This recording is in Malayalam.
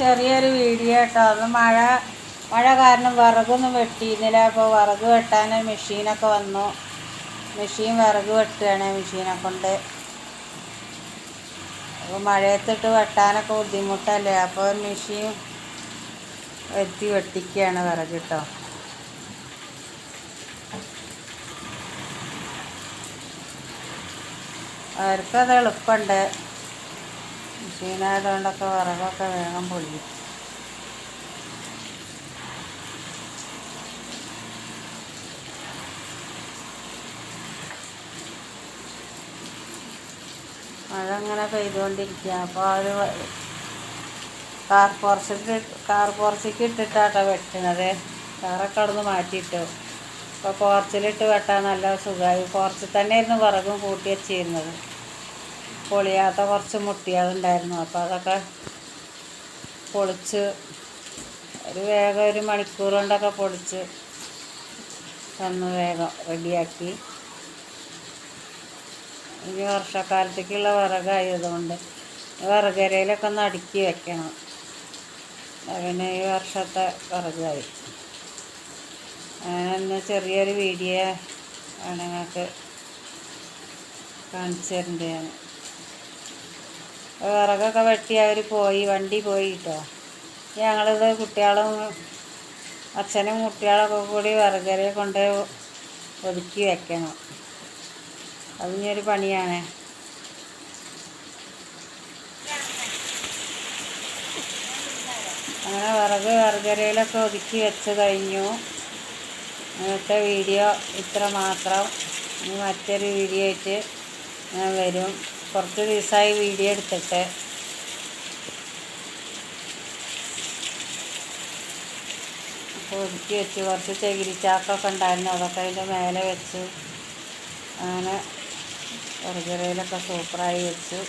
ചെറിയൊരു വീഡിയോ കേട്ടോ. അത് മഴ മഴ കാരണം വിറകൊന്നും വെട്ടിയിരുന്നില്ല. അപ്പോൾ വിറക് വെട്ടാൻ മെഷീനൊക്കെ വന്നു. മെഷീൻ വിറക് വെട്ടുകയാണ് മെഷീനെ കൊണ്ട്. അപ്പോൾ മഴയത്തിട്ട് വെട്ടാനൊക്കെ ബുദ്ധിമുട്ടല്ലേ? അപ്പോൾ മെഷീൻ എത്തി വെട്ടിക്കുകയാണ് വിറക് കേട്ടോ. അവർക്കത് എളുപ്പമുണ്ട്. മെഷീനായതുകൊണ്ടൊക്കെ വിറകൊക്കെ വേഗം പൊളിയും. മഴ ഇങ്ങനെ പെയ്തുകൊണ്ടിരിക്കുക അപ്പോൾ കാർ പോർച്ചിൽ കാർ പോർച്ചിക്ക് ഇട്ടിട്ടാട്ടോ വെട്ടണത്. കാറൊക്കെ അവിടെ നിന്ന് മാറ്റിയിട്ടു അപ്പോൾ പോർച്ചിലിട്ട് വെട്ടാൻ നല്ല സുഖമായി പോർച്ചിൽ തന്നെയായിരുന്നു വിറകും കൂട്ടി വെച്ചിരുന്നത്. പൊളിയാത്ത കുറച്ച് മുട്ടികളുണ്ടായിരുന്നു അപ്പോൾ അതൊക്കെ പൊളിച്ച് ഒരു വേഗം ഒരു മണിക്കൂർ കൊണ്ടൊക്കെ പൊളിച്ച് തന്ന് വേഗം റെഡിയാക്കി. ഈ വർഷക്കാലത്തേക്കുള്ള വിറകായതുകൊണ്ട് വിറകരയിലൊക്കെ ഒന്ന് അടുക്കി വെക്കണം. അങ്ങനെ ഈ വർഷത്തെ വിറകായി. അങ്ങനെ ചെറിയൊരു വീഡിയോ ആണ് ഞങ്ങൾക്ക് കാണിച്ചു തരുന്നുണ്ട് ഞാൻ വിറകൊക്കെ വെട്ടി അവർ പോയി വണ്ടി പോയി കേട്ടോ ഞങ്ങളിത് കുട്ടികളും അച്ഛനും കുട്ടികളൊക്കെ കൂടി വിറകരയെ കൊണ്ട് ഒതുക്കി വെക്കണം. അതിനൊരു പണിയാണ്. അങ്ങനെ വിറക് വിറകരയിലൊക്കെ ഒതുക്കി വെച്ച് കഴിഞ്ഞു. ഇന്നത്തെ വീഡിയോ ഇത്ര മാത്രം. മറ്റൊരു വീഡിയോ ആയിട്ട് ഞാൻ വരും. കുറച്ച് ദിവസമായി വീഡിയോ എടുത്തിട്ട്. അപ്പോൾ ഒതുക്കി വെച്ച്. കുറച്ച് ചകിരിച്ചാക്കൊക്കെ ഉണ്ടായിരുന്നു. അതൊക്കെ അതിന്റെ മേലെ വെച്ച്. അങ്ങനെ വിറകരയിലൊക്കെ സൂപ്പറായി വെച്ചു.